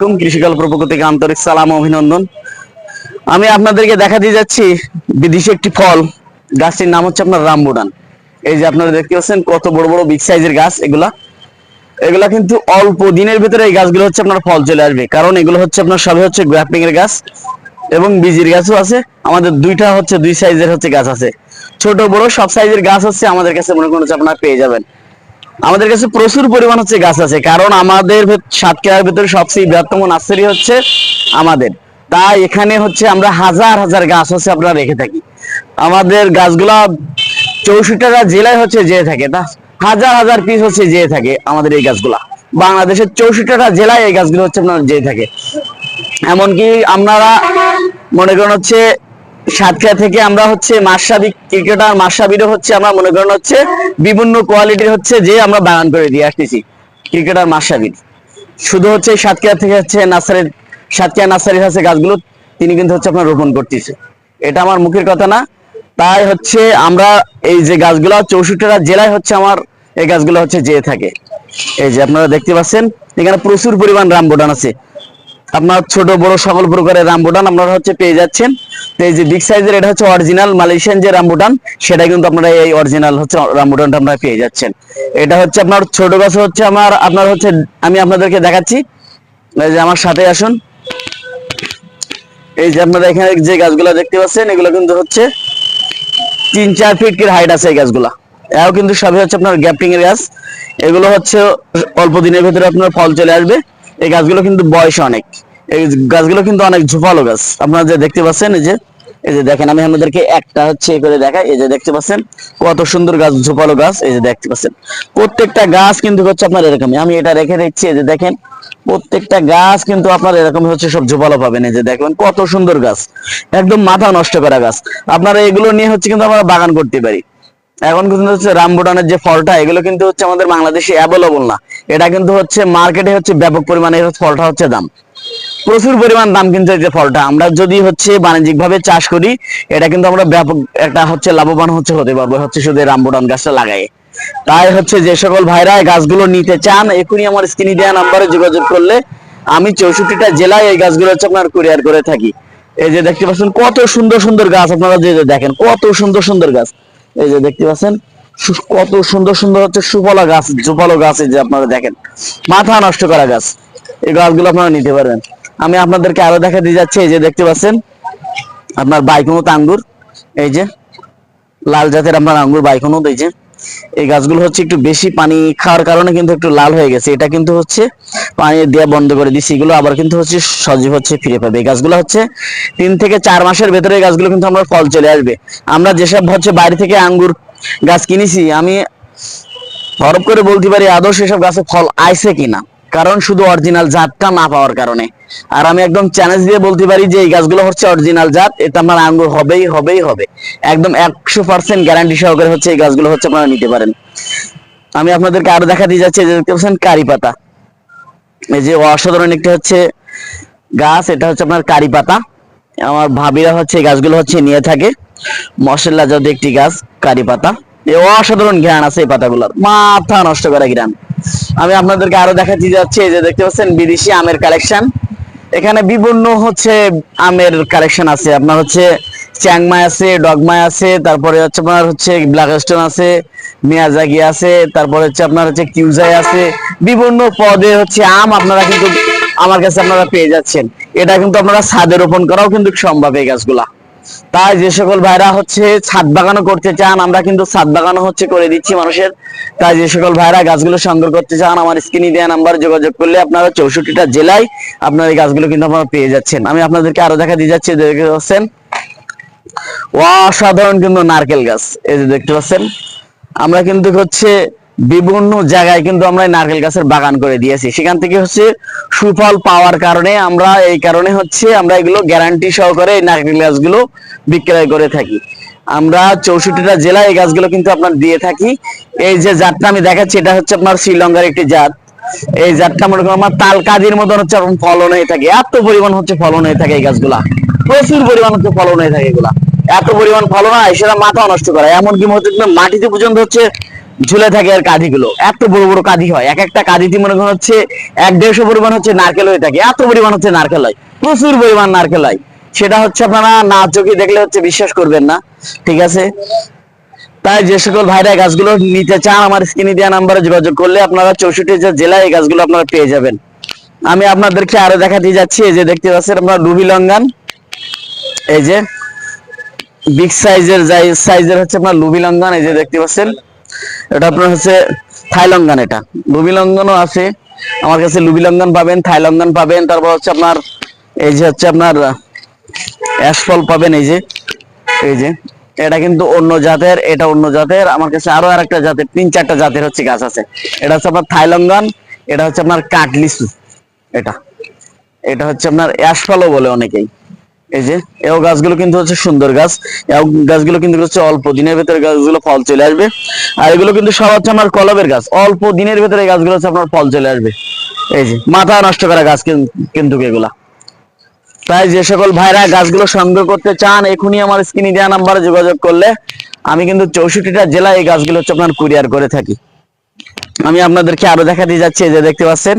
আলাইকুম, কৃষিকাল প্রপক্ষ থেকে আন্তরিক সালাম অভিনন্দন। আমি আপনাদেরকে দেখাতে যাচ্ছি বিদেশি একটি ফল। গাছটির নাম হচ্ছে আপনার রামবুডান এই যে আপনারা দেখতে পাচ্ছেন, কত বড় বড় বিগ সাইজের গাছ এগুলা। এগুলা কিন্তু অল্প দিনের ভিতরে এই গাছগুলো হচ্ছে আপনার ফল চলে আসবে। কারণ এগুলো হচ্ছে আপনার সবই হচ্ছে গ্রাফটিং এর গাছ এবং বীজের গাছও আছে। আমাদের দুইটা হচ্ছে দুই সাইজের হচ্ছে গাছ আছে। ছোট, বড় সব সাইজের গাছ হচ্ছে আমাদের কাছে মনে করুন আপনারা পেয়ে যাবেন। আমাদের কাছে প্রচুর পরিমাণ হচ্ছে গাছ আছে, কারণ আমাদের সাতক্ষীরার ভিতরে সবচেয়ে বৃহত্তম নার্সারি হচ্ছে আমাদের। তাই এখানে হচ্ছে আমরা হাজার হাজার গাছ হচ্ছে আমরা রেখে থাকি। আমাদের গাছগুলা চৌষট্টিটা জেলায় হচ্ছে যেয়ে থাকে, তা হাজার হাজার পিস হচ্ছে যেয়ে থাকে আমাদের এই গাছগুলা। বাংলাদেশের চৌষট্টিটা জেলায় এই গাছগুলো হচ্ছে আপনার যেয়ে থাকে। এমনকি আপনারা মনে করেন হচ্ছে সাতক্ষীরা থেকে আমরা হচ্ছে মাসাবি ক্রিকেটার মাসাবিরও হচ্ছে আমরা মনে করেন হচ্ছে বিভিন্ন কোয়ালিটির হচ্ছে যে আমরা বাগান করে দিয়ে আসতেছি, ক্রিকেটার মাসাবির শুধু হচ্ছে সাতক্ষীরা থেকে হচ্ছে নার্সারির, সাতক্ষীরা নার্সারির হচ্ছে গাছগুলো তিনি কিন্তু হচ্ছে আপনার রোপণ করতেছে। এটা আমার মুখের কথা না। তাই হচ্ছে আমরা এই যে গাছগুলো, চৌষট্টিটা জেলায় হচ্ছে আমার এই গাছগুলো হচ্ছে যেয়ে থাকে। এই যে আপনারা দেখতে পাচ্ছেন, এখানে প্রচুর পরিমাণ রামবোডান আছে। আপনার ছোট, বড় সকল প্রকারের রামবুটান আপনারা হচ্ছে পেয়ে যাচ্ছেন। তো এই যে বিগ সাইজের এটা হচ্ছে অরিজিনাল মালয়েশিয়ান যে রামবুটান, সেটা কিন্তু আপনারা এই অরিজিনাল হচ্ছে রামবুটানটা আপনারা পেয়ে যাচ্ছেন। এটা হচ্ছে আপনার ছোট গাছ হচ্ছে আমার, আপনার হচ্ছে, আমি আপনাদেরকে দেখাচ্ছি। এই যে আমার সাথে আসুন। এই যে আপনারা এখানে যে গাছগুলো দেখতে পাচ্ছেন, এগুলো কিন্তু হচ্ছে তিন, চার ফিট এর হাইট আছে এই গাছগুলা। এও কিন্তু সবই হচ্ছে আপনার গ্যাপটিং এর গাছ। এগুলো হচ্ছে অল্প দিনের ভিতরে আপনার ফল চলে আসবে। এই গাছগুলো কিন্তু বয়স অনেক। এই গাছগুলো কিন্তু অনেক ঝোপালো গাছ। আপনারা যে দেখতে পাচ্ছেন, এই যে এই যে দেখেন, আমি আপনাদেরকে একটা হচ্ছে করে দেখাই। এই যে দেখতে পাচ্ছেন, কত সুন্দর গাছ, ঝোপালো গাছ, এই যে দেখতে পাচ্ছেন। প্রত্যেকটা গাছ কিন্তু হচ্ছে আপনার এরকমই। আমি এটা রেখে দিচ্ছি, এই যে দেখেন, প্রত্যেকটা গাছ কিন্তু আপনার এরকম হচ্ছে সব ঝোপালো পাবেন। এই যে দেখবেন কত সুন্দর গাছ। একদম মাথা নষ্ট করা গাছ। আপনারা এগুলো নিয়ে হচ্ছে কিন্তু আমরা বাগান করতে পারি। এখন কিন্তু হচ্ছে রামবুটানের যে ফলটা, এগুলো কিন্তু হচ্ছে আমাদের বাংলাদেশে অ্যাভেলেবল না। এটা কিন্তু হচ্ছে মার্কেটে হচ্ছে ব্যাপক পরিমাণে ফলটা হচ্ছে দাম। প্রচুর পরিমাণ দাম কিন্তু এই যে ফলটা। আমরা যদি হচ্ছে বাণিজ্যিক ভাবে চাষ করি, এটা কিন্তু আমরা ব্যাপক একটা হচ্ছে লাভবান হচ্ছে হতে পারব, হচ্ছে শুধু রামবুটান গাছটা লাগাই তাই হচ্ছে যে সকল ভাইরা গাছগুলো নিতে চান এখনই আমার স্ক্রিনে দেওয়া নাম্বারে যোগাযোগ করলে আমি চৌষট্টিটা জেলায় এই গাছগুলো হচ্ছে আপনার কুরিয়ার করে থাকি। এই যে দেখতে পাচ্ছেন, কত সুন্দর সুন্দর গাছ আপনারা যে দেখেন, কত সুন্দর সুন্দর গাছ। এই যে দেখতে পাচ্ছেন কত সুন্দর সুন্দর হচ্ছে সুফলা গাছ জোপালো গাছ এই যে আপনারা দেখেন। মাথা নষ্ট করা গাছ। এই গাছগুলো আপনারা নিতে পারবেন। আমি আপনাদেরকে আরও দেখা দিয়ে যাচ্ছি, এই যে দেখতে পাচ্ছেন, আপনার বাইকুনুত আঙ্গুর এই যে, লাল জাতের আপনার আঙ্গুর বাইকুনুত এই যে এই গাছগুলো হচ্ছে একটু বেশি পানি খাওয়ার কারণে কিন্তু একটু লাল হয়ে গেছে। এটা কিন্তু হচ্ছে পানি দেওয়া বন্ধ করে দিচ্ছি এগুলো আবার কিন্তু হচ্ছে সজীব হচ্ছে ফিরে পাবে। এই গাছগুলো হচ্ছে তিন থেকে চার মাসের ভেতরে এই গাছগুলো কিন্তু আমরা ফল চলে আসবে। আমরা যেসব হচ্ছে বাইরে থেকে আঙ্গুর গাছ কিনেছি, আমি হরপ করে বলতে পারি আদর্শ সেসব গাছে ফল আইছে কিনা। কারণ শুধু অরিজিনাল জাতটা না পাওয়ার কারণে। আর আমি একদম চ্যালেঞ্জ দিয়ে বলতে পারি যে এই গাছগুলো হচ্ছে অরিজিনাল জাত, এটা আমার আঙ্গুর হবেই হবেই, হবে। একদম একশো পার্সেন্ট গ্যারান্টি সহকারে হচ্ছে এই গাছগুলো হচ্ছে আপনারা নিতে পারেন। আমি আপনাদেরকে আরও দেখা দিয়ে যাচ্ছি, যে দেখতে পাচ্ছেন কারি পাতা। এই যে অসাধারণ একটা হচ্ছে গাছ, এটা হচ্ছে আপনার কারি পাতা। আমার ভাবিরা হচ্ছে এই গাছগুলো হচ্ছে নিয়ে থাকে। মশলা জাত একটি গাছ, কারি পাতা। অসাধারণ জ্ঞান আছে এই পাতাগুলোর। মাথা নষ্ট করা জ্ঞান আমি আপনাদেরকে আরও দেখাতে যাচ্ছি, এই যে দেখতে পাচ্ছেন, বিদেশি আমের কালেকশন এখানে বিভিন্ন হচ্ছে আমের কালেকশন আছে। আপনার হচ্ছে চ্যাংমাই আছে, ডগমাই আছে, তারপরে হচ্ছে আপনার হচ্ছে ব্ল্যাক স্টোন আছে মিয়াজাগি আছে, তারপরে হচ্ছে আপনার হচ্ছে কিউজাই আছে। বিভিন্ন পদে হচ্ছে আম আপনারা কিন্তু আমার কাছে আপনারা পেয়ে যাচ্ছেন। এটা কিন্তু আপনারা ছাদে রোপণ করাও কিন্তু সম্ভব এই গাছগুলা। তাই যে সকল ভাইরা হচ্ছে ছাদ বাগানও করতে চান, আমরা কিন্তু ছাদ বাগানও হচ্ছে করে দিচ্ছি মানুষের। তাই যে সকল ভাইরা গাছগুলো সংগ্রহ করতে চান, আমার স্ক্রিনে দেওয়া নাম্বার যোগাযোগ করলে আপনারা চৌষট্টিটা জেলায় আপনার এই গাছগুলো কিন্তু আপনারা পেয়ে যাচ্ছেন। আমি আপনাদেরকে আরও দেখা দিয়ে যাচ্ছি, দেখতে পাচ্ছেন? অসাধারণ কিন্তু নারকেল গাছ, এই যে দেখতে পাচ্ছেন? আমরা কিন্তু হচ্ছে বিভিন্ন জায়গায় কিন্তু আমরা নারকেল গাছের বাগান করে দিয়েছি। সেখান থেকে হচ্ছে সুফল পাওয়ার কারণে আমরা এই কারণে হচ্ছে আমরা এগুলো গ্যারান্টি সহকারে এই নারকেল গাছগুলো বিক্রয় করে থাকি। আমরা চৌষট্টিটা জেলায় এই গাছগুলো কিন্তু আপনার দিয়ে থাকি। এই যে জাতটা আমি দেখাচ্ছি, এটা হচ্ছে আপনার শ্রীলঙ্কার একটি জাত। এই জাতটা মনে করেন আমার তাল কাদির মতন হচ্ছে ফলন হয়ে থাকে। এত পরিমাণ হচ্ছে ফলন হয়ে থাকে এই গাছগুলা। প্রচুর পরিমাণ হচ্ছে ফলন হয়ে থাকে এগুলা। এত পরিমাণ ফলন হয়, সেটা মাথা নষ্ট করে। এমনকি হচ্ছে মাটিতে পর্যন্ত হচ্ছে ঝুলে থাকে আর কাঁদিগুলো এত বড় বড় কাঁদি হয়। এক একটা কাঁদিতে মনে করেন হচ্ছে এক দেড়শো পরিমাণ হচ্ছে নারকেল হয়ে থাকে। এত পরিমাণ হচ্ছে নারকেল হয়। প্রচুর পরিমাণ নারকেল হয়। সেটা হচ্ছে আপনারা না চোখে দেখলে হচ্ছে বিশ্বাস করবেন না। ঠিক আছে? তাই যে সকল ভাইরা গাছগুলো নিতে চান, আমার স্ক্রিনে দেওয়া নাম্বারে যোগাযোগ করলে আপনারা চৌষট্টি জেলায় এই গাছগুলো আপনারা পেয়ে যাবেন। আমি আপনাদেরকে আরও দেখাতে যাচ্ছি। এই যে দেখতে পাচ্ছেন আপনার রুবি লঙ্গান। এই যে বিগ সাইজের সাইজের হচ্ছে আপনার লুবি লঙ্ঘন এই যে দেখতে পাচ্ছেন। এটা আপনার হচ্ছে থাই লঙ্ঘন এটা। লুবি লঙ্ঘনও আছে। আমার কাছে লুবি লঙ্ঘন পাবেন থাই লঙ্ঘন পাবেন। তারপর হচ্ছে আপনার এই যে হচ্ছে আপনার অ্যাসফল পাবেন এই যে এই যে। এটা কিন্তু অন্য জাতের, এটা অন্য জাতের। আমার কাছে আরও আরেকটা জাতের, তিন চারটা জাতের হচ্ছে গাছ আছে। এটা হচ্ছে আপনার থাই লঙ্ঘন এটা হচ্ছে আপনার কাঠলিসু এটা এটা হচ্ছে আপনার অ্যাসফলও বলে অনেকেই। এই যে, এও গাছগুলো কিন্তু হচ্ছে সুন্দর গাছ। এও গাছগুলো কিন্তু হচ্ছে অল্প দিনের ভেতরে গাছগুলো ফল চলে আসবে। আর এগুলো কিন্তু সব হচ্ছে আমার কলবের গাছ। অল্প দিনের ভেতরে গাছগুলো হচ্ছে আপনার ফল চলে আসবে। এই যে, মাথা নষ্ট করা গাছ কিন্তু এগুলা। তাই যে সকল ভাইরা গাছগুলো সংগ্রহ করতে চান এখনই আমার স্ক্রিনে দেওয়া নাম্বারে যোগাযোগ করলে আমি কিন্তু চৌষট্টিটা জেলায় এই গাছগুলো হচ্ছে আপনার কুরিয়ার করে থাকি। আমি আপনাদেরকে আরও দেখা দিয়ে যাচ্ছি যে দেখতে পাচ্ছেন,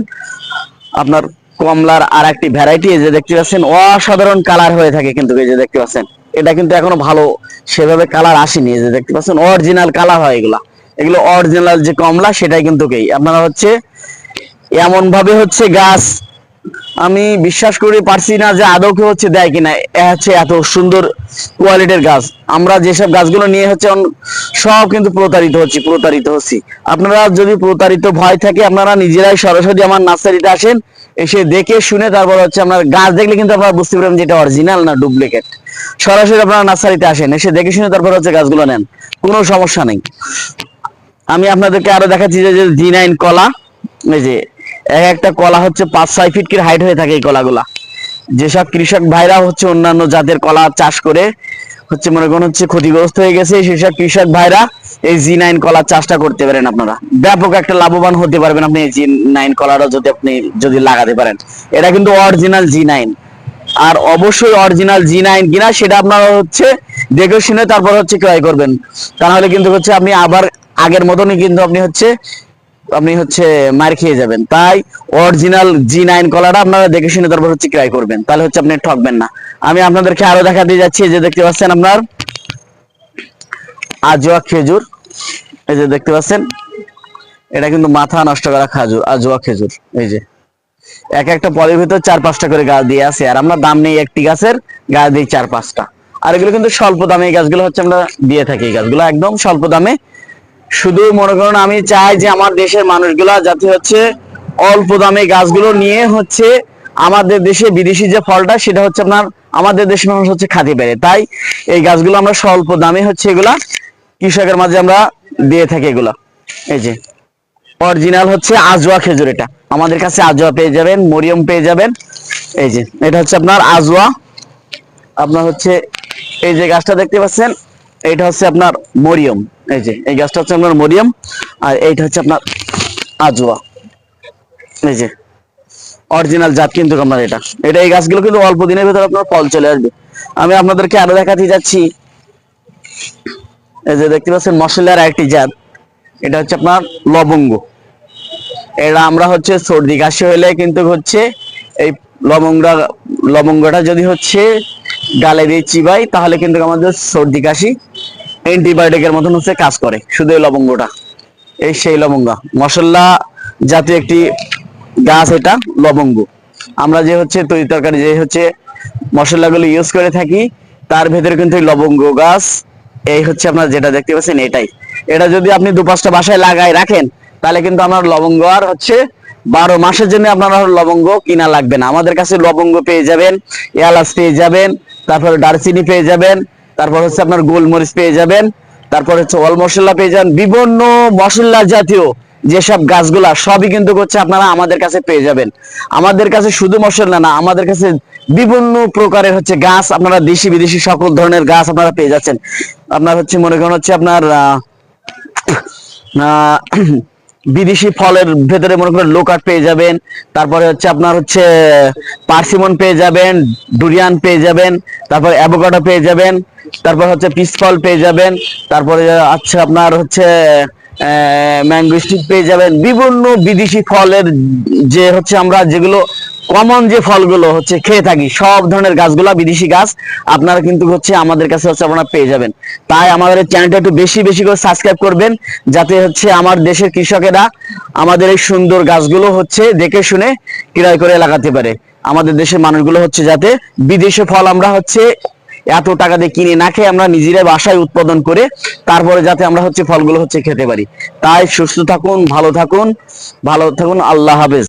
আপনার কমলার আর একটি ভ্যারাইটি যে দেখতে পাচ্ছেন, অসাধারণ কালার হয়ে থাকে কিন্তু এই যে দেখতে পাচ্ছেন। এটা কিন্তু এখনও ভালো, সেভাবে কালার আসেনি। যে দেখতে পাচ্ছেন অরিজিনাল কালার হয় এগুলা। এগুলো অরিজিনাল যে কমলা, সেটাই কিন্তু কি আপনারা হচ্ছে এমন ভাবে হচ্ছে গাছ, আমি বিশ্বাস করি পারছি না যে আদৌ কেউ হচ্ছে দেয় কিনা। এ হচ্ছে এত সুন্দর কোয়ালিটির গাছ। আমরা যেসব গাছগুলো নিয়ে হচ্ছে সব কিন্তু প্রতারিত হচ্ছি প্রতারিত হচ্ছি। আপনারা যদি প্রতারিত ভয় থাকে, আপনারা নিজেরাই সরাসরি আমার নার্সারিতে আসেন এসে দেখে শুনে তারপর হচ্ছে আপনার গাছ দেখলে কিন্তু আপনারা বুঝতে পারবেন যে এটা অরিজিনাল না ডুপ্লিকেট সরাসরি আপনারা নার্সারিতে আসেন, এসে দেখে শুনে তারপর হচ্ছে গাছগুলো নেন, কোনো সমস্যা নেই। আমি আপনাদেরকে আরও দেখাচ্ছি যে জি নাইন কলা, এই যে, এক একটা কলা হচ্ছে পাঁচ, ছয় ফিট করে হাইট হয়ে থাকে এই কলাগুলা। যেসব কৃষক ভাইরা হচ্ছে অন্যান্য জাতের কলা চাষ করে, হচ্ছে মনে করেন হচ্ছে ক্ষতিগ্রস্ত হয়ে গেছে, সেসব কৃষক ভাইরা এই জি নাইন কলার চাষটা করতে পারেন আপনারা। ব্যাপক একটা লাভবান হতে পারবেন আপনি জি নাইন কলাটা যদি আপনি যদি লাগাতে পারেন। এটা কিন্তু অরিজিনাল জি নাইন আর অবশ্যই অরিজিনাল জি নাইন কিনা সেটা আপনারা হচ্ছে দেখে শুনে তারপর হচ্ছে ক্রয় করবেন। তাহলে কিন্তু হচ্ছে আপনি আবার আগের মতনই কিন্তু আপনি হচ্ছে আপনি হচ্ছে মার খেয়ে যাবেন। তাই অরিজিনাল জি নাইন কলাটা আপনারা দেখে শুনে তারপর হচ্ছে ক্রয় করবেন। তাহলে হচ্ছে আপনি ঠকবেন না। আমি আপনাদেরকে আরও দেখা দিয়ে যাচ্ছি যে দেখতে পাচ্ছেন আপনার। আজোয়া খেজুর। এই যে দেখতে পাচ্ছেন, এটা কিন্তু মাথা নষ্ট করা খাজুর, আজোয়া খেজুর। এই যে, এক একটা পরের ভিতর চার পাঁচটা করে গাছ দিয়ে আছে, আর আমরা দাম নেই একটি গাছের গাছ দিই চার পাঁচটা। আর এগুলো কিন্তু স্বল্প দামে এই গাছগুলো হচ্ছে আমরা দিয়ে থাকি। এই গাছগুলো একদম স্বল্প দামে। শুধু মনে করুন, আমি চাই যে আমার দেশের মানুষগুলা যাতে হচ্ছে অল্প দামে গাছগুলো নিয়ে হচ্ছে আমাদের দেশে বিদেশি যে ফলটা, সেটা হচ্ছে আপনার আমাদের দেশের মানুষ হচ্ছে খাতে পারে। তাই এই গাছগুলো আমরা স্বল্প দামে হচ্ছে এগুলা কৃষকের মাঝে আমরা দিয়ে থাকি এগুলা। এই যে অরিজিনাল হচ্ছে আজোয়া খেজুর এটা। আমাদের কাছে আজোয়া পেয়ে যাবেন, মরিয়ম পেয়ে যাবেন। এই যে, এটা হচ্ছে আপনার আজোয়া। আপনার হচ্ছে, এই যে গাছটা দেখতে পাচ্ছেন, এটা হচ্ছে আপনার মরিয়ম। এই যে, এই গাছটা হচ্ছে আপনার মরিয়ম, আর এইটা হচ্ছে আপনার আজোয়া। এই যে অরিজিনাল জাত কিন্তু আপনার এটা। এটা এই গাছগুলো কিন্তু অল্প দিনের ভিতরে আপনার ফল চলে আসবে। আমি আপনাদেরকে আরও দেখাতে যাচ্ছি। এই যে দেখতে পাচ্ছেন মশলার একটি জাত। এটা হচ্ছে আপনার লবঙ্গ। এটা আমরা হচ্ছে সর্দি কাশি হলে কিন্তু হচ্ছে এই লবঙ্গটা লবঙ্গটা যদি হচ্ছে গালে দিয়ে চিবাই, তাহলে কিন্তু আমাদের সর্দি কাশি অ্যান্টিবায়োটিকের মতন হচ্ছে কাজ করে, শুধু এই লবঙ্গটা। এই সেই লবঙ্গ। মশলা জাতীয় একটি গাছ এটা, লবঙ্গ। আমরা যে হচ্ছে তরি তরকারি যে হচ্ছে মশলাগুলো ইউজ করে থাকি, তার ভেতরে কিন্তু লবঙ্গ গাছ এই হচ্ছে আপনার যেটা দেখতে পাচ্ছেন এটাই। এটা যদি আপনি দু পাঁচটা বাসায় লাগাই রাখেন, তাহলে কিন্তু আপনার লবঙ্গ আর হচ্ছে বারো মাসের জন্য আপনার লবঙ্গ কিনা লাগবে না। আমাদের কাছে লবঙ্গ পেয়ে যাবেন, এলাচ পেয়ে যাবেন, তারপর দারচিনি পেয়ে যাবেন, তারপর হচ্ছে আপনার গোলমরিচ পেয়ে যাবেন, তারপর হচ্ছে অল মশলা পেয়ে যান বিভিন্ন মশলা জাতীয় যেসব গাছগুলা সবই কিন্তু হচ্ছে আপনারা আমাদের কাছে পেয়ে যাবেন। আমাদের কাছে শুধু মশলা না আমাদের কাছে বিভিন্ন প্রকারের হচ্ছে গাছ, আপনারা দেশি বিদেশি সকল ধরনের গাছ আপনারা পেয়ে যাচ্ছেন। আপনার হচ্ছে মনে করেন হচ্ছে আপনার বিদেশি ফলের ভেতরে মনে করেন লোকাট পেয়ে যাবেন, তারপরে হচ্ছে আপনার হচ্ছে পার্সিমন পেয়ে যাবেন, ডুরিয়ান পেয়ে যাবেন, তারপর অ্যাভোকাডো পেয়ে যাবেন, তারপর হচ্ছে পিস ফল পেয়ে যাবেন, তারপরে আছে আপনার হচ্ছে ম্যাঙ্গো স্টিক পেয়ে যাবেন। বিভিন্ন বিদেশি ফলের যে হচ্ছে আমরা যেগুলো কমন যে ফলগুলো হচ্ছে খেয়ে থাকি, সব ধরনের গাছগুলা বিদেশি গাছ, আপনারা কিন্তু হচ্ছে আমাদের কাছে হচ্ছে আপনারা পেয়ে যাবেন। তাই আমাদের চ্যানেলটা একটু বেশি বেশি করে সাবস্ক্রাইব করবেন, যাতে হচ্ছে আমার দেশের কৃষকেরা আমাদের এই সুন্দর গাছগুলো হচ্ছে দেখে শুনে ক্রয় করে লাগাতে পারে। আমাদের দেশের মানুষগুলো হচ্ছে যাতে বিদেশে ফল আমরা হচ্ছে এত টাকা দিয়ে কিনে না খেয়ে আমরা নিজেরাই বাসায় উৎপাদন করে তারপরে যাতে আমরা হচ্ছে ফলগুলো হচ্ছে খেতে পারি। তাই সুস্থ থাকুন, ভালো থাকুন ভালো থাকুন, আল্লাহ হাফেজ।